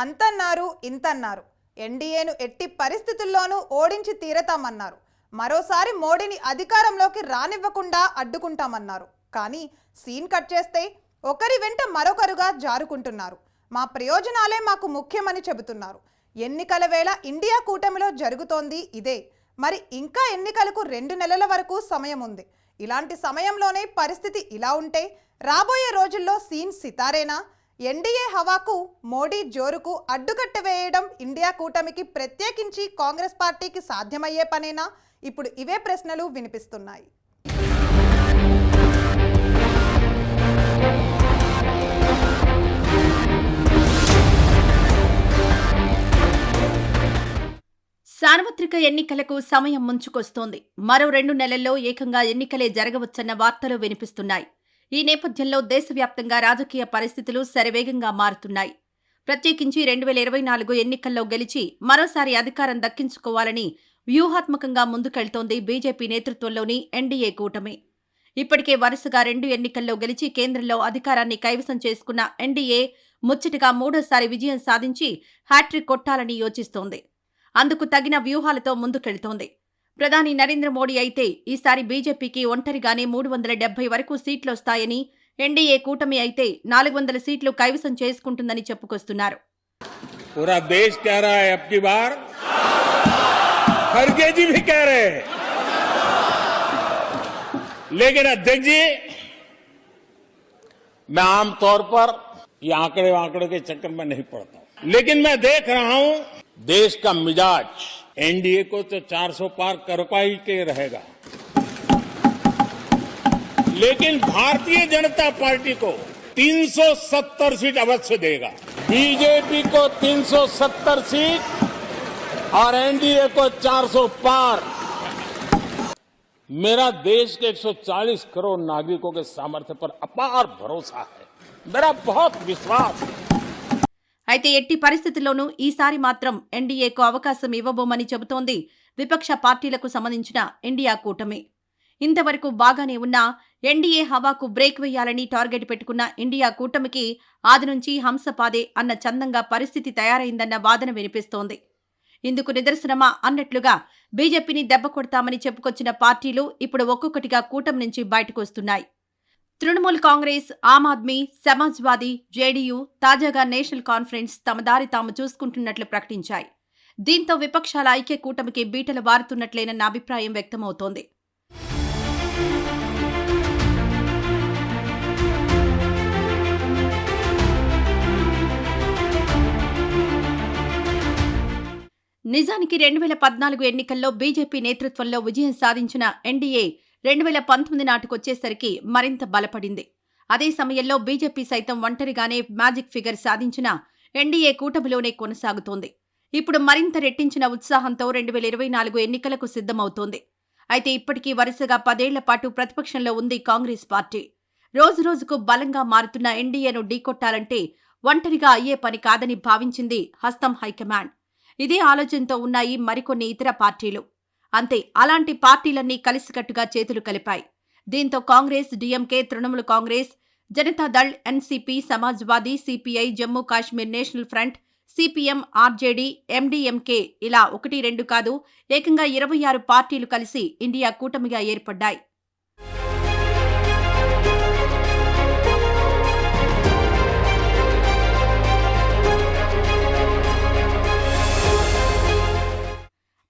అంతన్నారు ఇంతన్నారు. ఎన్డీఏను ఎట్టి పరిస్థితుల్లోనూ ఓడించి తీరతామన్నారు. మరోసారి మోడీని అధికారంలోకి రానివ్వకుండా అడ్డుకుంటామన్నారు. కానీ సీన్ కట్ చేస్తే ఒకరి వెంట మరొకరుగా జారుకుంటున్నారు. మా ప్రయోజనాలే మాకు ముఖ్యమని చెబుతున్నారు. ఎన్నికల వేళ ఇండియా కూటమిలో జరుగుతోంది ఇదే. మరి ఇంకా ఎన్నికలకు రెండు నెలల వరకు సమయం ఉంది. ఇలాంటి సమయంలోనే పరిస్థితి ఇలా ఉంటే రాబోయే రోజుల్లో సీన్ సితారేనా? ఎన్డీఏ హవాకు మోడీ జోరుకు అడ్డుకట్ట వేయడం ఇండియా కూటమికి ప్రత్యేకించి కాంగ్రెస్ పార్టీకి సాధ్యమయ్యే పనేనా? ఇప్పుడు ఇవే ప్రశ్నలు వినిపిస్తున్నాయి. సార్వత్రిక ఎన్నికలకు సమయం ముంచుకొస్తోంది. మరో రెండు నెలల్లో ఏకంగా ఎన్నికలే జరగవచ్చన్న వార్తలు వినిపిస్తున్నాయి. ఈ నేపథ్యంలో దేశవ్యాప్తంగా రాజకీయ పరిస్థితులు శరవేగంగా మారుతున్నాయి. ప్రత్యేకించి రెండు వేల ఇరవై నాలుగు ఎన్నికల్లో గెలిచి మరోసారి అధికారం దక్కించుకోవాలని వ్యూహాత్మకంగా ముందుకెళ్తోంది బీజేపీ నేతృత్వంలోని ఎన్డీఏ కూటమి. ఇప్పటికే వరుసగా రెండు ఎన్నికల్లో గెలిచి కేంద్రంలో అధికారాన్ని కైవసం చేసుకున్న ఎన్డీఏ ముచ్చటగా మూడోసారి విజయం సాధించి హ్యాట్రిక్ కొట్టాలని యోచిస్తోంది. అందుకు తగిన వ్యూహాలతో ముందుకెళ్తోంది. ప్రధాని నరేంద్ర మోడీ అయితే ఈసారి బీజేపీకి ఒంటరిగానే మూడు వందల డెబ్బై వరకు సీట్లొస్తాయని ఎన్డీఏ కూటమి అయితే నాలుగు వందల సీట్లు కైవసం చేసుకుంటుందని చెప్పుకొస్తున్నారు पूरा देश कह रहा है अब की बार खड़गे जी भी कह रहे हैं लेकिन अध्यक्ष जी मैं आमतौर पर ये आंकड़े आंकड़े के चक्कर में नहीं पड़ता हूं लेकिन मैं देख रहा हूं देश का मिजाज एनडीए को तो 400 पार कर पाई के रहेगा। लेकिन भारतीय जनता पार्टी को 370 सीट अवश्य देगा। बीजेपी को 370 सीट और एनडीए को 400 पार। मेरा देश के 140 करोड़ नागरिकों के सामर्थ्य पर अपार भरोसा है। मेरा बहुत विश्वास है। అయితే ఎట్టి పరిస్థితుల్లోనూ ఈసారి మాత్రం ఎన్డీఏకు అవకాశం ఇవ్వబోమని చెబుతోంది విపక్ష పార్టీలకు సంబంధించిన ఇండియా కూటమి. ఇంతవరకు బాగానే ఉన్న ఎన్డీఏ హవాకు బ్రేక్ వేయాలని టార్గెట్ పెట్టుకున్న ఇండియా కూటమికి ఆది నుంచి హంసపాదే అన్న చందంగా పరిస్థితి తయారైందన్న వాదన వినిపిస్తోంది. ఇందుకు నిదర్శనమా అన్నట్లుగా బీజేపీని దెబ్బ కొడతామని చెప్పుకొచ్చిన పార్టీలు ఇప్పుడు ఒక్కొక్కటిగా కూటమి నుంచి బయటకు వస్తున్నాయి. తృణమూల్ కాంగ్రెస్ ఆమ్ ఆద్మీ సమాజ్వాదీ జేడీయూ తాజాగా నేషనల్ కాన్ఫరెన్స్ తమ దారి తాము చూసుకుంటున్నట్లు ప్రకటించాయి. దీంతో విపక్షాల ఐక్య కూటమికి బీటలు వారుతున్నట్లేనన్న అభిప్రాయం వ్యక్తమవుతోంది. నిజానికి రెండు వేల పద్నాలుగు ఎన్నికల్లో బీజేపీ నేతృత్వంలో విజయం సాధించిన ఎన్డీఏ రెండు వేల పంతొమ్మిది నాటికొచ్చేసరికి మరింత బలపడింది. అదే సమయంలో బీజేపీ సైతం ఒంటరిగానే మ్యాజిక్ ఫిగర్ సాధించిన ఎన్డీఏ కూటమిలోనే కొనసాగుతోంది. ఇప్పుడు మరింత రెట్టించిన ఉత్సాహంతో రెండు వేల ఇరవై నాలుగు ఎన్నికలకు సిద్ధమవుతోంది. అయితే ఇప్పటికీ వరుసగా పదేళ్ళ పాటు ప్రతిపక్షంలో ఉంది కాంగ్రెస్ పార్టీ. రోజురోజుకు బలంగా మారుతున్న ఎన్డీఏను ఢీకొట్టాలంటే ఒంటరిగా అయ్యే పని కాదని భావించింది హస్తం హైకమాండ్. ఇదే ఆలోచనతో ఉన్నాయి మరికొన్ని ఇతర పార్టీలు. అంతే అలాంటి పార్టీలన్నీ కలిసికట్టుగా చేతులు కలిపాయి. దీంతో Congress DMK Trinamool Congress Janata Dal NCP Samajwadi CPI Jammu Kashmir National Front CPM RJD MDMK ఇలా ఒకటి రెండు కాదు ఏకంగా ఇరవై ఆరు పార్టీలు కలిసి ఇండియా కూటమిగా ఏర్పడ్డాయి.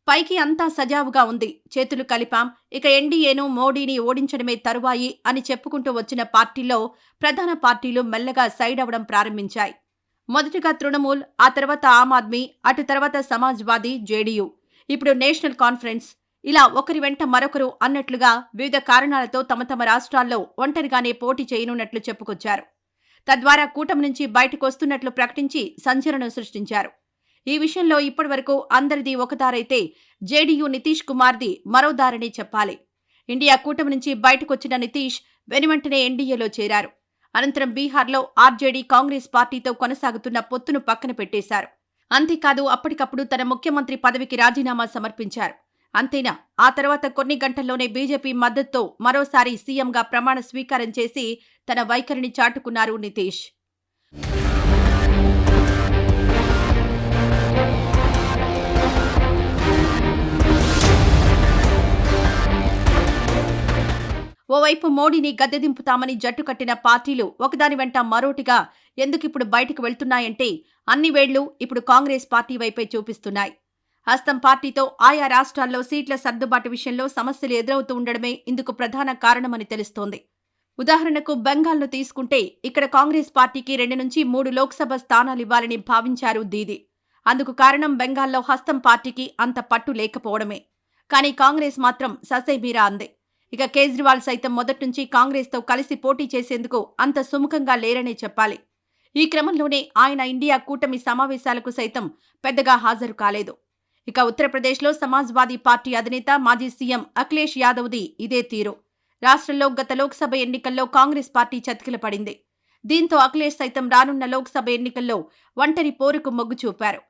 పైకి అంతా సజావుగా ఉంది. చేతులు కలిపాం. ఇక ఎన్డీఏను మోడీని ఓడించడమే తరువాయి అని చెప్పుకుంటూ వచ్చిన పార్టీల్లో ప్రధాన పార్టీలు మెల్లగా సైడ్ అవడం ప్రారంభించాయి. మొదటగా తృణమూల్ ఆ తర్వాత ఆమ్ ఆద్మీ అటు తర్వాత సమాజ్వాదీ జేడీయూ. ఇప్పుడు నేషనల్ కాన్ఫరెన్స్. ఇలా ఒకరి వెంట మరొకరు అన్నట్లుగా వివిధ కారణాలతో తమ తమ రాష్ట్రాల్లో ఒంటరిగానే పోటీ చేయనున్నట్లు చెప్పుకొచ్చారు. తద్వారా కూటమి నుంచి బయటకొస్తున్నట్లు ప్రకటించి సంచలనం సృష్టించారు. ఈ విషయంలో ఇప్పటివరకు అందరిది ఒక దారైతే జేడీయూ నితీష్ కుమార్ది మరో దారని చెప్పాలి. ఇండియా కూటమి నుంచి బయటకొచ్చిన నితీష్ వెనువెంటనే ఎన్డీఏలో చేరారు. అనంతరం బీహార్లో ఆర్జేడీ కాంగ్రెస్ పార్టీతో కొనసాగుతున్న పొత్తును పక్కన పెట్టేశారు. అంతేకాదు అప్పటికప్పుడు తన ముఖ్యమంత్రి పదవికి రాజీనామా సమర్పించారు. అంతేనా? ఆ తర్వాత కొన్ని గంటల్లోనే బీజేపీ మద్దతుతో మరోసారి సీఎంగా ప్రమాణ స్వీకారం చేసి తన వైఖరిని చాటుకున్నారు నితీష్. ఓవైపు మోడీని గద్దెదింపుతామని జట్టు కట్టిన పార్టీలు ఒకదాని వెంట మరోటిగా ఎందుకిప్పుడు బయటకు వెళ్తున్నాయంటే అన్ని వేళ్ళు ఇప్పుడు కాంగ్రెస్ పార్టీ వైపే చూపిస్తున్నాయి. హస్తం పార్టీతో ఆయా రాష్ట్రాల్లో సీట్ల సర్దుబాటు విషయంలో సమస్యలు ఎదురవుతూ ఉండడమే ఇందుకు ప్రధాన కారణమని తెలుస్తోంది. ఉదాహరణకు బెంగాల్ను తీసుకుంటే ఇక్కడ కాంగ్రెస్ పార్టీకి రెండు నుంచి మూడు లోక్సభ స్థానాలివ్వాలని భావించారు దీది. అందుకు కారణం బెంగాల్లో హస్తం పార్టీకి అంత పట్టు లేకపోవడమే. కానీ కాంగ్రెస్ మాత్రం ససేమీరా అందే. ఇక కేజ్రీవాల్ సైతం మొదట్నుంచి కాంగ్రెస్తో కలిసి పోటీ చేసేందుకు అంత సుముఖంగా లేరనే చెప్పాలి. ఈ క్రమంలోనే ఆయన ఇండియా కూటమి సమావేశాలకు సైతం పెద్దగా హాజరు కాలేదు. ఇక ఉత్తరప్రదేశ్లో సమాజ్వాదీ పార్టీ అధినేత మాజీ సీఎం అఖిలేష్ యాదవ్ది ఇదే తీరు. రాష్ట్రంలో గత లోక్సభ ఎన్నికల్లో కాంగ్రెస్ పార్టీ చతికిల పడింది దీంతో అఖిలేష్ సైతం రానున్న లోక్సభ ఎన్నికల్లో ఒంటరి పోరుకు మొగ్గు చూపారు.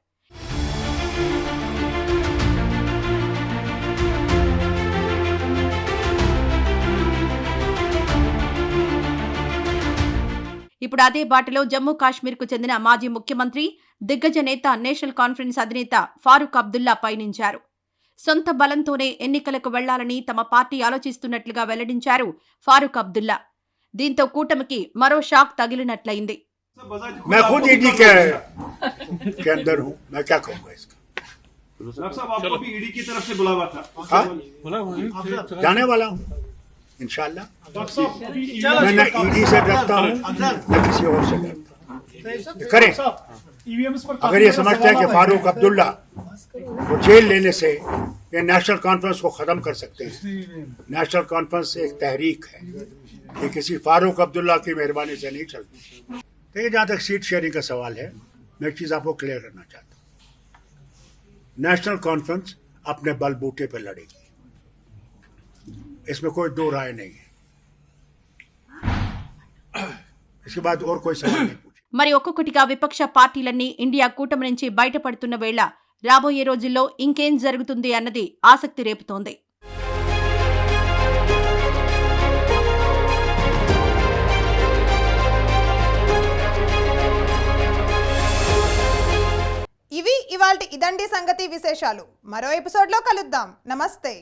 ఇప్పుడు అదే బాటలో జమ్మూ కాశ్మీర్కు చెందిన మాజీ ముఖ్యమంత్రి దిగ్గజ నేత నేషనల్ కాన్ఫరెన్స్ అధినేత ఫారూక్ అబ్దుల్లా పయనించారు సొంత బలంతోనే ఎన్నికలకు వెళ్లాలని తమ పార్టీ ఆలోచిస్తున్నట్లుగా వెల్లడించారు ఫారూక్ అబ్దుల్లా దీంతో కూటమికి మరో షాక్ తగిలినట్లయింది मैं खुद ईडी के के अंदर हूँ मैं क्या कहूँगा इसका डॉक्टर साहब आपको भी ईडी की तरफ से बुलावा था हाँ? जाने वाला हूँ इंशाल्लाह। डॉक्टर मैं न ईडी से डरता हूँ न किसी और से डरता करें। अगर ये समझते हैं कि फारूक अब्दुल्ला को जेल लेने से ये नेशनल कॉन्फ्रेंस को खत्म कर सकते हैं। नेशनल कॉन्फ्रेंस एक तहरीक है ये किसी फारूक अब्दुल्ला की मेहरबानी से नहीं चलती। देखिए जहाँ तक सीट शेयरिंग का सवाल है मैं एक चीज़ आपको क्लियर करना चाहता हूँ। नेशनल कॉन्फ्रेंस अपने बलबूते पर लड़ेगी। इसमें कोई दो राय नहीं है इसके बाद और कोई सवाल नहीं पूछे మరి ఒక్కొక్కటిగా విపక్ష పార్టీలన్నీ ఇండియా కూటమి నుంచి బయటపడుతున్న వేళ రాబోయే రోజుల్లో ఇంకేం జరుగుతుంది అన్నది ఆసక్తి రేపుతోంది ఇవి ఇవాల్టి ఇదండి సంగతి విశేషాలు మరో ఎపిసోడ్లో కలుద్దాం నమస్తే